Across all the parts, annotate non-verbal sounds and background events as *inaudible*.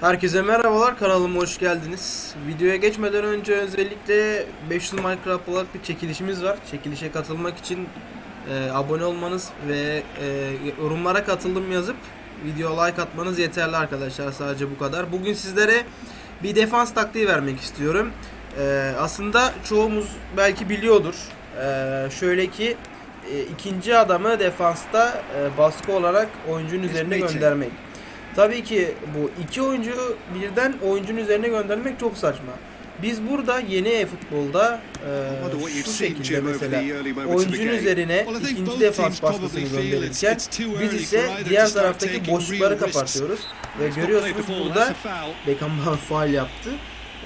Herkese merhabalar kanalıma hoş geldiniz. Videoya geçmeden önce özellikle 500 Minecraft olarak bir çekilişimiz var. Çekilişe katılmak için e, abone olmanız ve e, yorumlara katıldım yazıp video like atmanız yeterli arkadaşlar sadece bu kadar. Bugün sizlere bir defans taktiği vermek istiyorum. E, aslında çoğumuz belki biliyordur. E, şöyle ki e, ikinci adamı defansta e, baskı olarak oyuncunun üzerine göndermek. Tabii ki bu iki oyuncu birden oyuncunun üzerine göndermek çok saçma. Biz burada yeni e-futbolda e, şu şekilde mesela oyuncunun üzerine ikinci defans baskısını gönderirken biz ise diğer taraftaki boşlukları kapatıyoruz. Ve görüyorsunuz burada Beckham faal yaptı.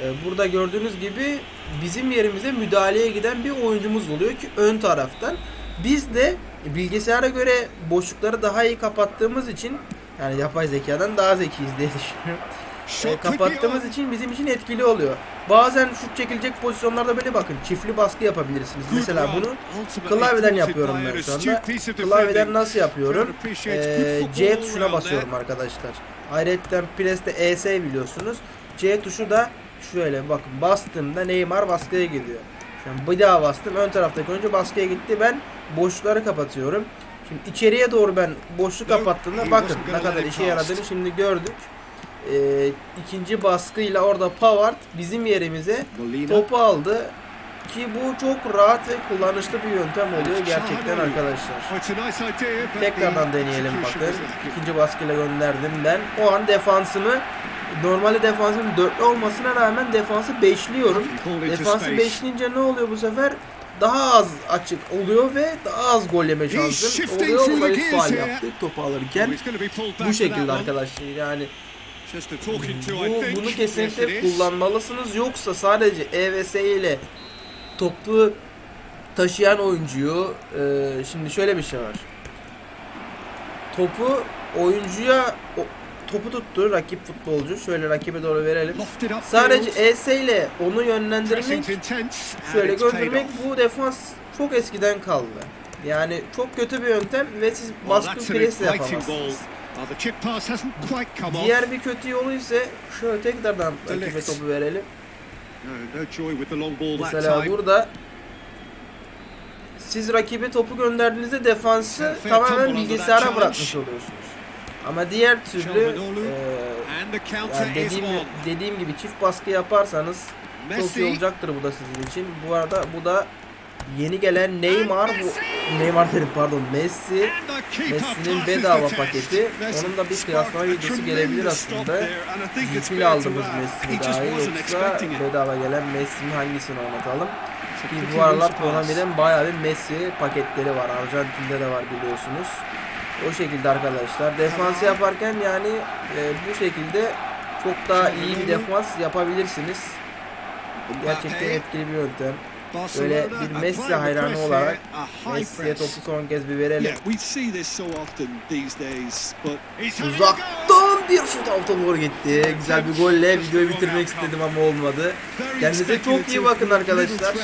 E, Burada gördüğünüz gibi bizim yerimize müdahaleye giden bir oyuncumuz oluyor ki ön taraftan. Biz de bilgisayara göre boşlukları daha iyi kapattığımız için yani yapay zekadan daha zekiyiz diye *laughs* düşünüyorum. E, kapattığımız için bizim için etkili oluyor. Bazen şut çekilecek pozisyonlarda böyle bakın çiftli baskı yapabilirsiniz. Mesela bunu klavyeden yapıyorum ben şu anda. Klavyeden nasıl yapıyorum? Ee, C tuşuna basıyorum arkadaşlar. Ayrıca Pres'te ES biliyorsunuz. C tuşu da şöyle bakın bastığımda Neymar baskıya gidiyor. Şimdi bir daha bastım ön taraftaki oyuncu baskıya gitti. Ben boşlukları kapatıyorum. Şimdi içeriye doğru ben boşluk kapattığımda bakın ne kadar işe yaradığını şimdi gördük. Ee, ikinci baskıyla orada Pavard bizim yerimize topu aldı. Ki bu çok rahat ve kullanışlı bir yöntem oluyor gerçekten arkadaşlar. Tekrardan deneyelim bakın. İkinci baskıyla gönderdim ben. O an defansımı normalde defansım dörtlü olmasına rağmen defansı beşliyorum. Defansı beşleyince ne oluyor bu sefer? Daha az açık oluyor ve daha az gol yeme şansım oluyor. Bir faal yaptık topu alırken. Bu şekilde arkadaşlar yani bu, bunu kesinlikle kullanmalısınız. Yoksa sadece E ve S ile topu taşıyan oyuncuyu e, şimdi şöyle bir şey var. Topu oyuncuya topu tuttu rakip futbolcu. Şöyle rakibe doğru verelim. Sadece ES ile onu yönlendirmek, şöyle götürmek bu defans çok eskiden kaldı. Yani çok kötü bir yöntem ve siz baskın presle yapamazsınız. Diğer bir kötü yolu ise şöyle tekrardan rakibe topu verelim. Mesela burada siz rakibe topu gönderdiğinizde defansı tamamen bilgisayara bırakmış oluyorsunuz. Ama diğer türlü e, yani dediğim, dediğim gibi çift baskı yaparsanız çok iyi olacaktır bu da sizin için. Bu arada bu da yeni gelen Neymar bu Neymar dedim pardon Messi Messi'nin bedava paketi. Onun da bir kıyaslama videosu gelebilir aslında. Ciddiyle aldığımız Messi'ni daha iyi yoksa bedava gelen Messi'nin hangisini oynatalım? Ki bu aralar Konami'den bayağı bir Messi paketleri var. Arjantin'de de var biliyorsunuz. O şekilde arkadaşlar. Defansı yaparken yani e, bu şekilde çok daha iyi bir defans yapabilirsiniz. Gerçekten etkili bir yöntem. Böyle bir Messi hayranı olarak Messi'ye topu son kez bir verelim. Uzaktan bir şut alta doğru gitti. Güzel bir golle videoyu bitirmek istedim ama olmadı. Kendinize çok iyi bakın arkadaşlar.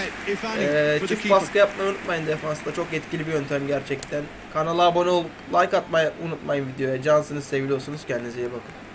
Ee, çift baskı yapmayı unutmayın defansta. Çok etkili bir yöntem gerçekten. Kanala abone olup like atmayı unutmayın videoya. Cansınız, seviliyorsunuz. Kendinize iyi bakın.